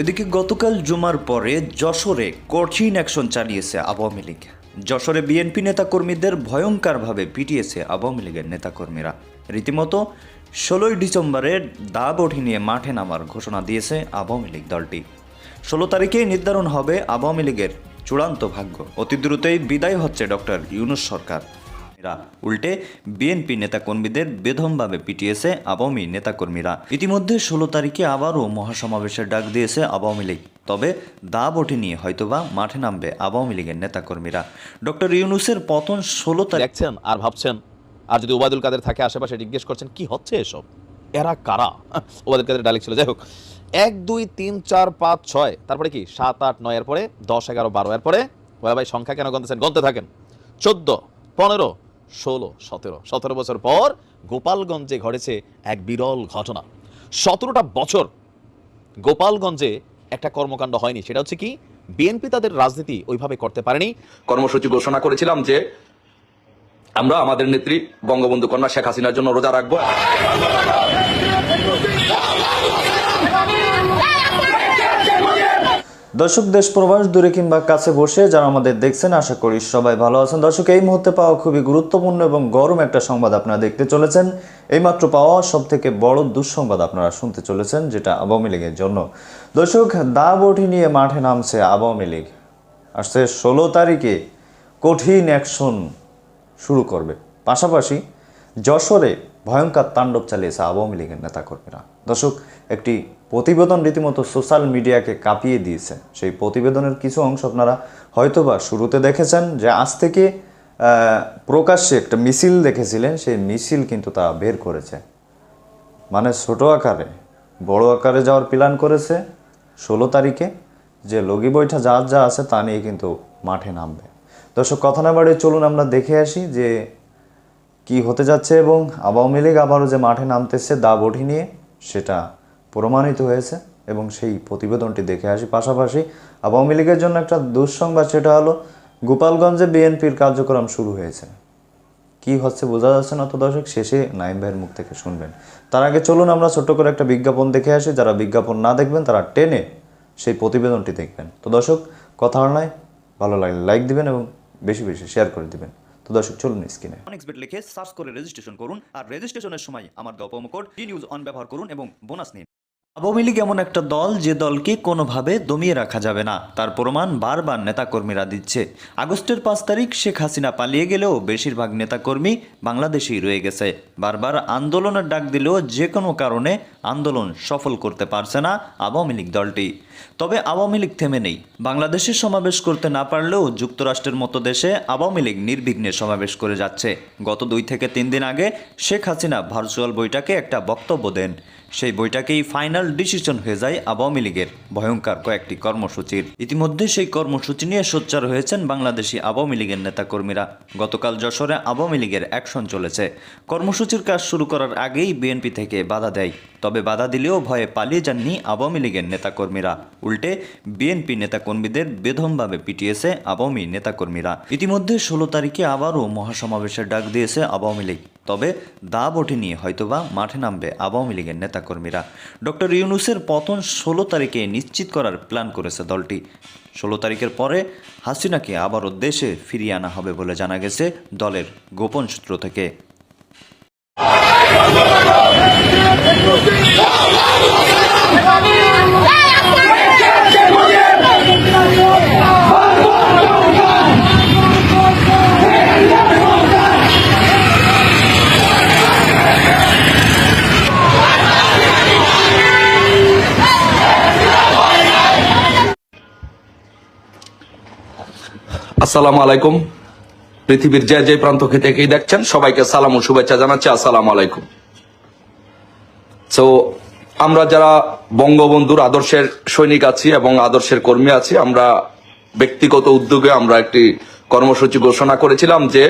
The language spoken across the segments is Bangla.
এদিকে গতকাল জুমার পরে যশোরে কঠিন অ্যাকশন চালিয়েছে আওয়ামী লীগ। যশোরে বিএনপি নেতাকর্মীদের ভয়ঙ্করভাবে পিটিয়েছে আওয়ামী লীগের নেতাকর্মীরা। রীতিমতো ষোলোই ডিসেম্বরের দাব ওঠি নিয়ে মাঠে নামার ঘোষণা দিয়েছে আওয়ামী লীগ দলটি। ষোলো তারিখেই নির্ধারণ হবে আওয়ামী লীগের চূড়ান্ত ভাগ্য। অতি দ্রুতই বিদায় হচ্ছে ডক্টর ইউনুস সরকার। উল্টে বিএনপি নেতাকর্মীদের বেধমভাবে পিটিয়েছে আওয়ামী নেতাকর্মীরা। ইতিমধ্যে ষোলো তারিখে আবারও মহাসমাবেশের ডাক দিয়েছে আওয়ামী লীগ। তবে দা ওঠে নিয়ে হয়তোবা মাঠে নামবে আওয়ামী লীগের নেতাকর্মীরা। ডক্টর ইউনুসের পতন ষোলো তারিখ দেখছেন আর ভাবছেন? আর যদি ওবায়দুল কাদের থাকে আশেপাশে, জিজ্ঞেস করছেন, কি হচ্ছে এসব? এরা কারা? ওবায়দুল কাদের ডাইলেক্ট ছিল। যাই হোক, এক, দুই, তিন, চার, পাঁচ, ছয়, তারপরে কি? সাত, আট, নয় এর পরে দশ, এগারো, বারো এর পরে বলে ভাই সংখ্যা কেন গন্তেছেন? গন্তে থাকেন। চোদ্দ, পনেরো ষোলো, সতেরো। সতেরো বছর পর গোপালগঞ্জে ঘটেছে এক বিরল ঘটনা। সতেরোটা বছর গোপালগঞ্জে একটা কর্মকাণ্ড হয়নি। সেটা হচ্ছে কি, বিএনপি তাদের রাজনীতি ওইভাবে করতে পারেনি। কর্মসূচি ঘোষণা করেছিলাম যে আমরা আমাদের নেত্রী বঙ্গবন্ধু কন্যা শেখ হাসিনার জন্য রোজা রাখব। দর্শক, দেশ প্রবাস দূরে কিংবা কাছে বসে যারা আমাদের দেখছেন, আশা করি সবাই ভালো আছেন। দর্শক, এই মুহূর্তে পাওয়া খুবই গুরুত্বপূর্ণ এবং গরম একটা সংবাদ আপনারা দেখতে চলেছেন। এইমাত্র পাওয়া সব থেকে বড় দুঃসংবাদ আপনারা শুনতে চলেছেন, যেটা আওয়ামী লীগের জন্য। দর্শক দা বটি নিয়ে মাঠে নামছে আওয়ামী লীগ। আসছে ষোলো তারিখে কঠিন অ্যাকশন শুরু করবে। পাশাপাশি যশোরে ভয়ঙ্কর তাণ্ডব চালিয়েছে আওয়ামী লীগের নেতাকর্মীরা। দর্শক, একটি প্রতিবেদন রীতিমতো সোশ্যাল মিডিয়াকে কাঁপিয়ে দিয়েছে। সেই প্রতিবেদনের কিছু অংশ আপনারা হয়তোবা শুরুতে দেখেছেন যে আজ থেকে প্রকাশ্যে একটা মিছিল দেখেছিলেন। সেই মিছিল কিন্তু তা বের করেছে। মানে ছোট আকারে, বড় আকারে যাওয়ার প্ল্যান করেছে ষোলো তারিখে। যে লগি বৈঠা যা যা আছে তা নিয়ে কিন্তু মাঠে নামবে। দর্শক, কথা না বাড়িয়ে চলুন আমরা দেখে আসি যে কি হতে যাচ্ছে এবং আওয়ামী লীগ আবারও যে মাঠে নামতেছে দা বঠি নিয়ে সেটা প্রমাণিত হয়েছে এবং সেই প্রতিবেদনটি দেখে আসি। পাশাপাশি আওয়ামী লীগের জন্য একটা দুঃসংবাদ, সেটা হলো গোপালগঞ্জে বিএনপির কার্যক্রম শুরু হয়েছে। কি হচ্ছে বোঝা যাচ্ছে না তো দর্শক, শেষে নাইম ভাইয়ের মুখ থেকে শুনবেন। তার আগে চলুন আমরা ছোট্ট করে একটা বিজ্ঞাপন দেখে আসি। যারা বিজ্ঞাপন না দেখবেন, তারা টেনে সেই প্রতিবেদনটি দেখবেন। তো দর্শক, কথা নাই, ভালো লাগলে লাইক দিবেন এবং বেশি বেশি শেয়ার করে দিবেন। তো দর্শক, চলুন স্ক্রিনে। অনেক্সবেট লিখে সার্চ করে রেজিস্ট্রেশন করুন আর রেজিস্ট্রেশনের সময় আমার গপম কোড টি নিউজ অন ব্যবহার করুন এবং বোনাস নিন। আওয়ামী লীগ এমন একটা দল যে দলকে কোনোভাবে দমিয়ে রাখা যাবে না। তার প্রমাণ বারবার নেতাকর্মীরা দিচ্ছে। আগস্টের পাঁচ তারিখ শেখ হাসিনা পালিয়ে গেলেও বেশিরভাগ নেতাকর্মী বাংলাদেশেই রয়ে গেছে। বারবার আন্দোলনের ডাক দিলেও যে কোনো কারণে আন্দোলন সফল করতে পারছে না আওয়ামী লীগ দলটি। তবে আওয়ামী লীগ থেমে নেই। বাংলাদেশে সমাবেশ করতে না পারলেও যুক্তরাষ্ট্রের মতো দেশে আওয়ামী লীগ নির্বিঘ্নে সমাবেশ করে যাচ্ছে। গত দুই থেকে তিন দিন আগে শেখ হাসিনা ভার্চুয়াল বইটাকে একটা বক্তব্য দেন। সেই বইটাকেই ফাইনাল ডিসিশন হয়ে যায় আওয়ামী লীগের ভয়ঙ্কর কয়েকটি কর্মসূচির। ইতিমধ্যে সেই কর্মসূচি নিয়ে সোচ্চার হয়েছেন বাংলাদেশি আওয়ামী লীগের নেতাকর্মীরা। গতকাল যশোরে আওয়ামী লীগের অ্যাকশন চলেছে। কর্মসূচির কাজ শুরু করার আগেই বিএনপি থেকে বাধা দেয়। তবে বাধা দিলেও ভয়ে পালিয়ে যাননি আওয়ামী লীগের নেতাকর্মীরা। উল্টে বিএনপি নেতাকর্মীদের বেধমভাবে পিটিয়েছে আওয়ামী নেতাকর্মীরা। ইতিমধ্যে ষোলো তারিখে আবারও মহাসমাবেশের ডাক দিয়েছে আওয়ামী লীগ। তবে দাব ওঠে নিয়ে হয়তোবা মাঠে নামবে আওয়ামী লীগের নেতাকর্মীরা। ডক্টর ইউনুসের পতন ষোলো তারিখে নিশ্চিত করার প্ল্যান করেছে দলটি। ষোলো তারিখের পরে হাসিনাকে আবারও দেশে ফিরিয়ে আনা হবে বলে জানা গেছে দলের গোপন সূত্র থেকে। আসসালামু আলাইকুম। পৃথিবীর যে যে প্রান্ত থেকেই দেখছেন, সবাইকে সালাম ও শুভেচ্ছা জানাচ্ছি। আসসালামু আলাইকুম। তো আমরা যারা বঙ্গবন্ধুর আদর্শের সৈনিক আছি এবং আদর্শের কর্মী আছি, আমরা ব্যক্তিগত উদ্যোগে আমরা একটি কর্মসূচি ঘোষণা করেছিলাম যে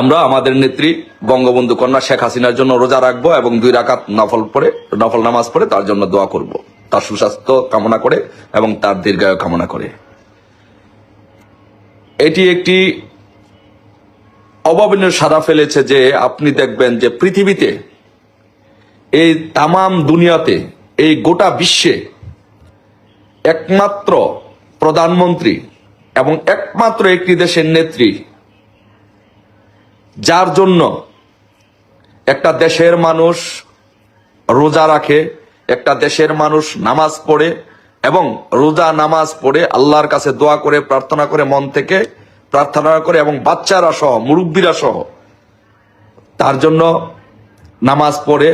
আমরা আমাদের নেত্রী বঙ্গবন্ধু কন্যা শেখ হাসিনার জন্য রোজা রাখব এবং দুই রাকাত নফল পড়ে, নফল নামাজ পড়ে তার জন্য দোয়া করব। তার সুস্বাস্থ্য কামনা করে এবং তার দীর্ঘায়ু কামনা করে। এটি একটি অভাবনীয় সাদা ফেলেছে যে আপনি দেখবেন যে পৃথিবীতে এই তামাম দুনিয়াতে, এই গোটা বিশ্বে একমাত্র প্রধানমন্ত্রী এবং একমাত্র একটি দেশের নেত্রী, যার জন্য একটা দেশের মানুষ রোজা রাখে, একটা দেশের মানুষ নামাজ পড়ে এবং রোজা, নামাজ পড়ে আল্লাহর কাছে দোয়া করে, প্রার্থনা করে, মন থেকে প্রার্থনা করে এবং বাচ্চারা সহ, মুরব্বীরা সহ, তার জন্য নামাজ পড়ে,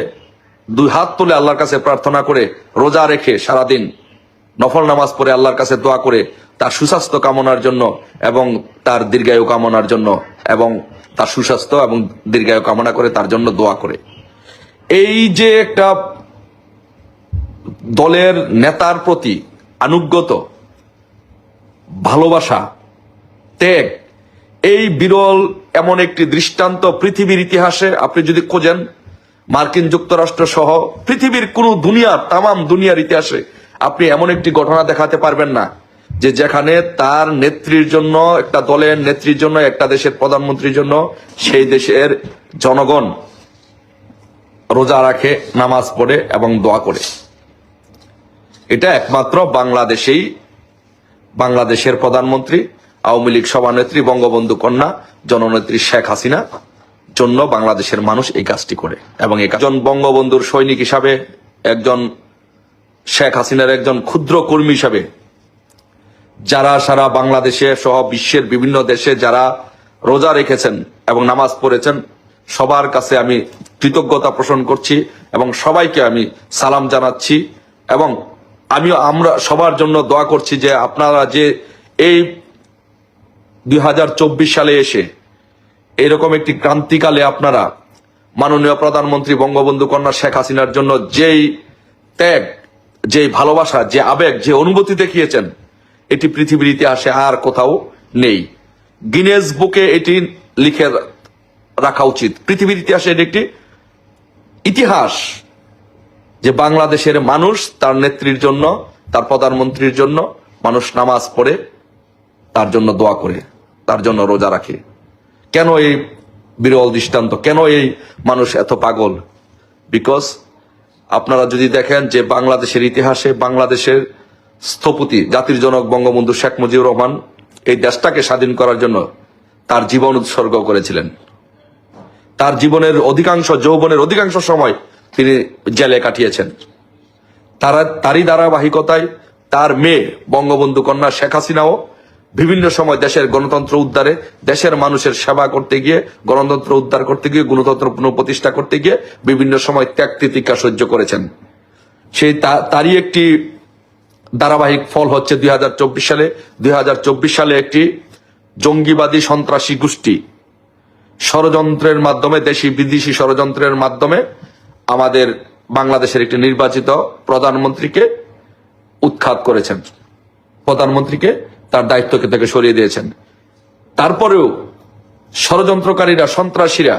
দুই হাত তুলে আল্লাহর কাছে প্রার্থনা করে, রোজা রেখে সারাদিন নফল নামাজ পড়ে আল্লাহর কাছে দোয়া করে, তার সুস্বাস্থ্য কামনার জন্য এবং তার দীর্ঘায়ু কামনার জন্য এবং তার সুস্বাস্থ্য এবং দীর্ঘায়ু কামনা করে তার জন্য দোয়া করে। এই যে একটা দলের নেতার প্রতি আনুগত ভালোবাসা, ত্যাগ, এই বিরল এমন একটি দৃষ্টান্ত পৃথিবীর ইতিহাসে আপনি যদি খোঁজেন, মার্কিন যুক্তরাষ্ট্র সহ পৃথিবীর কোন দুনিয়ার, তামাম দুনিয়ার ইতিহাসে আপনি এমন একটি ঘটনা দেখাতে পারবেন না, যে যেখানে তার নেত্রীর জন্য, একটা দলের নেত্রীর জন্য, একটা দেশের প্রধানমন্ত্রীর জন্য, সেই দেশের জনগণ রোজা রাখে, নামাজ পড়ে এবং দোয়া করে। এটা একমাত্র বাংলাদেশেই, বাংলাদেশের প্রধানমন্ত্রী, আওয়ামী লীগ সভানেত্রী, বঙ্গবন্ধু কন্যা, জননেত্রী শেখ হাসিনা, জন্য বাংলাদেশের মানুষ এই কাজটি করে। এবং একজন বঙ্গবন্ধুর সৈনিক হিসাবে, একজন শেখ হাসিনার একজন ক্ষুদ্র কর্মী হিসাবে, যারা সারা বাংলাদেশে সহ বিশ্বের বিভিন্ন দেশে যারা রোজা রেখেছেন এবং নামাজ পড়েছেন, সবার কাছে আমি কৃতজ্ঞতা পোষণ করছি এবং সবাইকে আমি সালাম জানাচ্ছি এবং আমি আমরা সবার জন্য দোয়া করছি যে আপনারা যে এই দু হাজার চব্বিশ সালে এসে এরকম একটি ক্রান্তিকালে আপনারা মাননীয় প্রধানমন্ত্রী বঙ্গবন্ধু কন্যা শেখ হাসিনার জন্য যেই ত্যাগ যে ভালোবাসা, যে আবেগ, যে অনুভূতি দেখিয়েছেন, এটি পৃথিবীর ইতিহাসে আর কোথাও নেই। গিনেস বুকে এটি লিখে রাখা উচিত। পৃথিবীর ইতিহাসে এটি একটি ইতিহাস। যে বাংলাদেশের মানুষ তার নেত্রীর জন্য, তার প্রধানমন্ত্রীর জন্য মানুষ নামাজ পড়ে, তার জন্য দোয়া করে, তার জন্য রোজা রাখে। কেন এই বিরল দৃষ্টান্ত? কেন এই মানুষ এত পাগল? বিকজ আপনারা যদি দেখেন যে বাংলাদেশের ইতিহাসে বাংলাদেশের স্থপতি, জাতির জনক বঙ্গবন্ধু শেখ মুজিবুর রহমান এই দেশটাকে স্বাধীন করার জন্য তার জীবন উৎসর্গ করেছিলেন। তার জীবনের অধিকাংশ যৌবনের অধিকাংশ সময় তিনি জেলে কাটিয়েছেন। তারা, তারই ধারাবাহিকতায় তার মেয়ে, বঙ্গবন্ধু কন্যা শেখ হাসিনাও বিভিন্ন সময় দেশের গণতন্ত্র উদ্ধারে, দেশের মানুষের সেবা করতে গিয়ে, গণতন্ত্র উদ্ধার করতে গিয়ে, গণতন্ত্র পুনঃপ্রতিষ্ঠা করতে গিয়ে বিভিন্ন সময় ত্যাগ তিতিক্ষা সহ্য করেছেন। সেই তারই একটি ধারাবাহিক ফল হচ্ছে দুই হাজার চব্বিশ সালে, দুই হাজার চব্বিশ সালে একটি জঙ্গিবাদী সন্ত্রাসী গোষ্ঠী। ষড়যন্ত্রের মাধ্যমে দেশি বিদেশি ষড়যন্ত্রের মাধ্যমে আমাদের বাংলাদেশের একটি নির্বাচিত প্রধানমন্ত্রীকে উৎখাত করেছেন। প্রধানমন্ত্রীকে তার দায়িত্ব থেকে সরিয়ে দিয়েছেন। তারপরেও ষড়যন্ত্রকারীরা, সন্ত্রাসীরা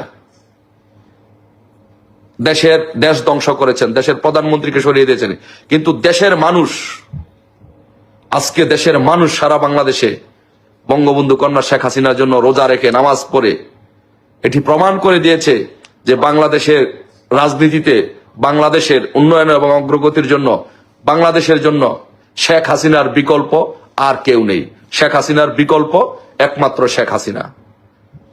দেশের দেশ ধ্বংস করেছেন, দেশের প্রধানমন্ত্রীকে সরিয়ে দিয়েছেন। কিন্তু দেশের মানুষ, আজকে দেশের মানুষ সারা বাংলাদেশে বঙ্গবন্ধু কন্যা শেখ হাসিনার জন্য রোজা রেখে নামাজ পড়ে, এটি প্রমাণ করে দিয়েছে যে বাংলাদেশের রাজনীতিতে বাংলাদেশের উন্নয়ন এবং অগ্রগতির জন্য, বাংলাদেশের জন্য শেখ হাসিনার বিকল্প আর কেউ নেই। শেখ হাসিনার বিকল্প একমাত্র শেখ হাসিনা।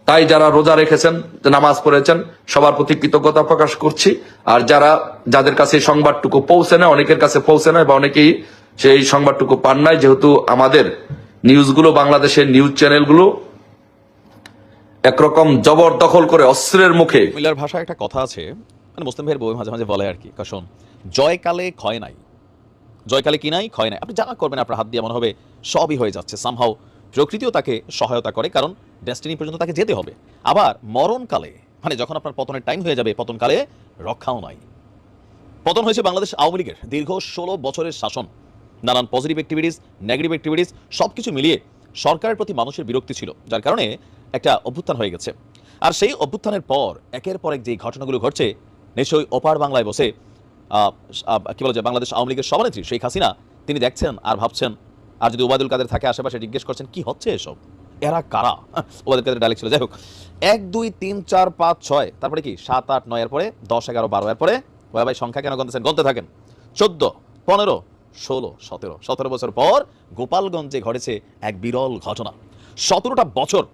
তাই যারা রোজা রেখেছেন নামাজ পড়েছেন, সবার প্রতি কৃতজ্ঞতা প্রকাশ করছি। আর যারা, যাদের কাছে এই সংবাদটুকু পৌঁছে না, অনেকের কাছে পৌঁছে না, বা অনেকেই সেই সংবাদটুকু পান নাই, যেহেতু আমাদের নিউজগুলো, বাংলাদেশের নিউজ চ্যানেলগুলো একরকম জবরদখল করে অস্ত্রের মুখে মিলার ভাষায় একটা কথা আছে। মানে মুসলিম ভাইয়ের বই মাঝে মাঝে বলে আর কি কারণ জয়কালে ক্ষয় নাই। জয়কালে কি নাই? ক্ষয় নাই। আপনি যা করবেন, আপনার হাত দিয়ে মনে হবে, সবই হয়ে যাচ্ছে। সামহাও প্রকৃতিও তাকে সহায়তা করে, কারণ ডেস্টিনি পর্যন্ত তাকে যেতে হবে। আবার মরণকালে মানে যখন আপনার পতনের টাইম হয়ে যাবে, পতনকালে রক্ষাও নাই। পতন হয়েছে বাংলাদেশ আওয়ামী লীগের। দীর্ঘ ষোলো বছরের শাসন। নানান পজিটিভ অ্যাক্টিভিটিস নেগেটিভ অ্যাক্টিভিটিস সব কিছু মিলিয়ে সরকারের প্রতি মানুষের বিরক্তি ছিল, যার কারণে একটা অভ্যুত্থান হয়ে গেছে। আর সেই অভ্যুত্থানের পর, একের পর এক যে ঘটনাগুলো ঘটছে নিশ্চয়ই ওপার বাংলায় বসে কি বলা যায় বাংলাদেশ আওয়ামী লীগের সভানেত্রী শেখ হাসিনা, তিনি দেখছেন আর ভাবছেন। আর যদি ওবায়দুল কাদের থাকে আশেপাশে জিজ্ঞেস করছেন, কি হচ্ছে এসব? এরা কারা? ওবায়দুল কাদের ডাইলেক্ট ছিল। যাই হোক, এক, দুই, তিন, চার, পাঁচ, ছয়, তারপরে কি? সাত, আট নয়ের পরে দশ, এগারো, বারো এর পরে ওয়া ভাই সংখ্যা কেন গন্তেছেন গন্তে থাকেন। চোদ্দ, পনেরো, ষোলো, সতেরো সতেরো বছর পর গোপালগঞ্জে ঘটেছে এক বিরল ঘটনা। সতেরোটা বছর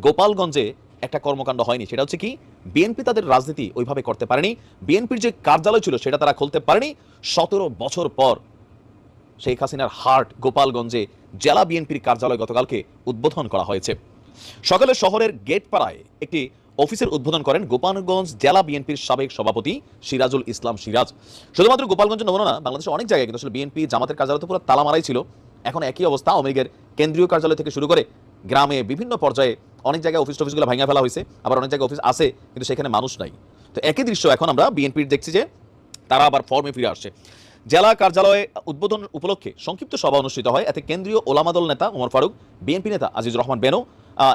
গোপালগঞ্জে একটা কর্মকাণ্ড হয়নি। সেটা হচ্ছে কি? বিএনপি তাদের রাজনীতি ওইভাবে করতে পারেনি। বিএনপির যে কার্যালয় ছিল সেটা তারা খুলতে পারেনি। সতেরো বছর পর শেখ হাসিনার হার্ট গোপালগঞ্জে জেলা বিএনপির কার্যালয় গতকালকে উদ্বোধন করা হয়েছে। সকালে শহরের গেটপাড়ায় একটি অফিসের উদ্বোধন করেন গোপালগঞ্জ জেলা বিএনপির সাবেক সভাপতি সিরাজুল ইসলাম সিরাজ। শুধুমাত্র গোপালগঞ্জ নমুনা না, বাংলাদেশের অনেক জায়গায় কিন্তু আসলে বিএনপি জামাতের কার্যালয় তো পুরো তালা মারাই ছিল। এখন একই অবস্থা আওয়ামী কেন্দ্রীয় কার্যালয় থেকে শুরু করে গ্রামে বিভিন্ন পর্যায়ে অনেক জায়গায় অফিস টফিসগুলো ভাঙা ফেলা হয়েছে আবার অনেক জায়গায় অফিস আছে, কিন্তু সেখানে মানুষ নাই। তো একই দৃশ্য এখন আমরা বিএনপির দেখছি যে তারা আবার ফর্মে ফিরে আসছে। জেলা কার্যালয়ে উদ্বোধন উপলক্ষে সংক্ষিপ্ত সভা অনুষ্ঠিত হয়, এতে কেন্দ্রীয় ওলামাদল নেতা ওমর ফারুক বিএনপি নেতা আজিজুর রহমান বেনো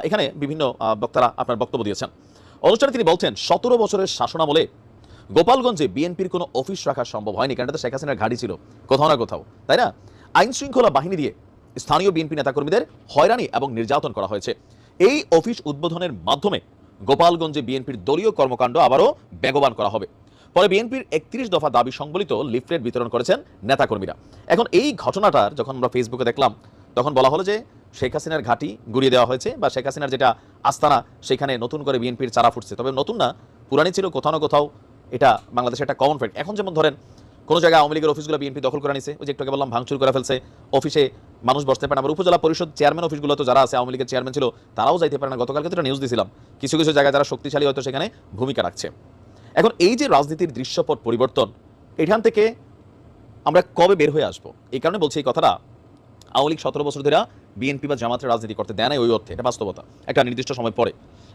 এখানে বিভিন্ন বক্তারা আপনার বক্তব্য দিয়েছেন। অনুষ্ঠানে তিনি বলছেন, সতেরো বছরের শাসনামলে গোপালগঞ্জে বিএনপির কোনো অফিস রাখা সম্ভব হয়নি। কারণ এটা শেখ হাসিনার ঘাঁটি ছিল, কোথাও না কোথাও। তাই না? আইন শৃঙ্খলা বাহিনী দিয়ে স্থানীয় বিএনপি নেতাকর্মীদের হয়রানি এবং নির্যাতন করা হয়েছে। এই অফিস উদ্বোধনের মাধ্যমে গোপালগঞ্জে বিএনপির দলীয় কর্মকাণ্ড আবারও বেগবান করা হবে। পরে বিএনপির একত্রিশ দফা দাবি সংবলিত লিফলেট বিতরণ করেছেন নেতাকর্মীরা। এখন এই ঘটনাটার যখন আমরা ফেসবুকে দেখলাম, তখন বলা হলো যে শেখ হাসিনার ঘাঁটি গুড়িয়ে দেওয়া হয়েছে বা শেখ হাসিনার যেটা আস্তানা, সেখানে নতুন করে বিএনপির চারা ফুটছে। তবে নতুন না, পুরানি ছিল কোথাও না কোথাও এটা বাংলাদেশের একটা কমন ফ্যাক্ট এখন যেমন ধরেন কোনো জায়গায় আওয়ামী লীগের অফিসগুলো বিএনপি দখল করে নিছে, ওই যে একটু বললাম, ভাঙচুর করে ফেলছে অফিসে মানুষ বসতে পারে না। আবার উপজেলা পরিষদ চেয়ারম্যান অফিসগুলো তো যারা আছে, আওয়ামী লীগের চেয়ারম্যান ছিল, তারাও যাইতে পারে না। গতকালকে তো নিউজ দিছিলাম। কিছু কিছু জায়গায় যারা শক্তিশালী হয়তো সেখানে ভূমিকা রাখছে। এখন এই যে রাজনীতির দৃশ্যপট পরিবর্তন, এখান থেকে আমরা কবে বের হয়ে আসব? এই কারণে বলছি এই কথাটা। আওয়ামী লীগ সতেরো বছর ধরে বিএনপি বা জামাতের রাজনীতি করতে দেয় না, ওই অর্থে। এটা বাস্তবতা। একটা নির্দিষ্ট সময় পরে।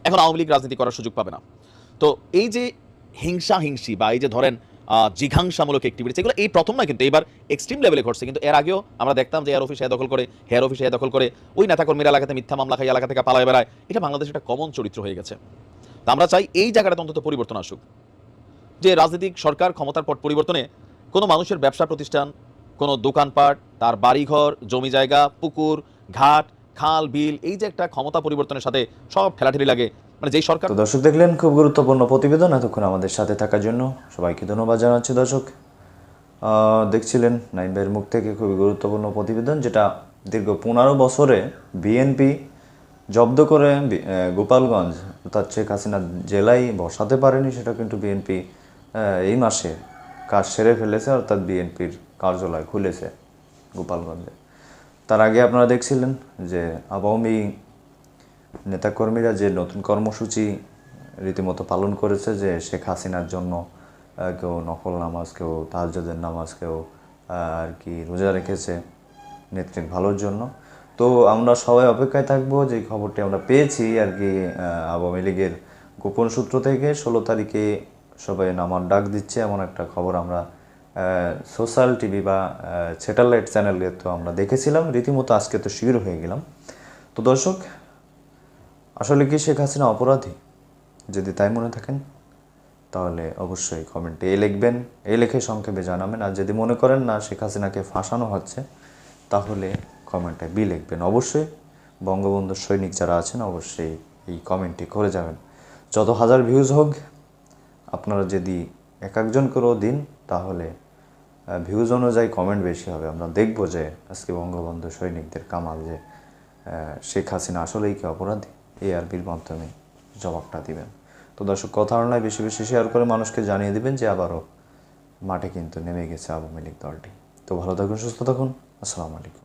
এখন আওয়ামী লীগ রাজনীতি করার সুযোগ পাবে না। তো এই যে হিংসা হিংসি বা এই যে ধরেন জিঘাংসামূলক অ্যাক্টিভিটিস এগুলো এই প্রথম না কিন্তু, এবার এক্সট্রিম লেভেলে ঘটছে। কিন্তু এর আগেও আমরা দেখতাম যে এয়ার অফিস দখল করে হেয়ার অফিস দখল করে, ওই নেতাকর্মীরা এলাকাতে মিথ্যা মামলা খাই এলাকা থেকে পালায় বেড়ায়। এটা বাংলাদেশের একটা কমন চরিত্র হয়ে গেছে। তা আমরা চাই এই জায়গাটা অন্তত পরিবর্তন আসুক। যে রাজনৈতিক সরকার ক্ষমতার পট পরিবর্তনে কোনো মানুষের ব্যবসা প্রতিষ্ঠান, কোনো দোকানপাট, তার বাড়িঘর, জমি জায়গা, পুকুর, ঘাট, খাল, বিল, এই যে একটা ক্ষমতা পরিবর্তনের সাথে সব ঠেলাঠেলি লাগে। মানে যেই সরকার দর্শক দেখলেন, খুব গুরুত্বপূর্ণ প্রতিবেদন এতক্ষণ আমাদের সাথে থাকার জন্য। সবাইকে ধন্যবাদ জানাচ্ছি দর্শক। দেখছিলেন নাইম ভাইয়ের মুখ থেকে খুবই গুরুত্বপূর্ণ প্রতিবেদন, যেটা দীর্ঘ পনেরো বছরে বিএনপি জব্দ করে গোপালগঞ্জ, অর্থাৎ শেখ হাসিনা জেলায় বসাতে পারেনি, সেটা কিন্তু বিএনপি এই মাসে কাজ সেরে ফেলেছে, অর্থাৎ বিএনপির কার্যালয় খুলেছে গোপালগঞ্জে। তার আগে আপনারা দেখছিলেন যে আওয়ামী নেতাকর্মীরা যে নতুন কর্মসূচি রীতিমতো পালন করেছে যে শেখ হাসিনার জন্য কেউ নকল নামাজ, কেউ তাহাজ্জুদের নামাজ, কেউ আর কি রোজা রেখেছে নেত্রীর ভালোর জন্য। তো আমরা সবাই অপেক্ষায় থাকব যে খবরটি আমরা পেয়েছি আর কি আওয়ামী লীগের গোপন সূত্র থেকে। ষোলো তারিখে সবাই নামার ডাক দিচ্ছে এমন একটা খবর আমরা সোশ্যাল টিভি বা স্যাটেলাইট চ্যানেলে তো আমরা দেখেছিলাম। রীতিমতো আজকে তো শিবির হয়ে গেলাম। তো দর্শক আসলে কি শেখ হাসিনা অপরাধী? যদি তাই মনে থাকেন, তাহলে অবশ্যই কমেন্টে এ লিখবেন, এ লিখে সংক্ষেপে জানাবেন। আর যদি মনে করেন না শেখ হাসিনাকে ফাঁসানো হচ্ছে, তাহলে কমেন্টে বি লিখবেন। অবশ্যই বঙ্গবন্ধুর সৈনিক যারা আছেন, অবশ্যই এই কমেন্টটি করে যাবেন। যত হাজার ভিউজ হোক, আপনারা যদি এক একজন করেও দিন, তাহলে ভিউজ অনুযায়ী কমেন্ট বেশি হবে। আমরা দেখব যে আজকে বঙ্গবন্ধু সৈনিকদের কামাল যে শেখ হাসিনা আসলেই কি অপরাধী? এই আরবির মাধ্যমে জবাবটা দিবেন। তো দর্শক, কথা নয়, বেশি বেশি শেয়ার করে মানুষকে জানিয়ে দিবেন যে আবারও মাঠে কিন্তু নেমে গেছে আওয়ামী লীগ দলটি। তো ভালো থাকুন, সুস্থ থাকুন। আসসালামু আলাইকুম।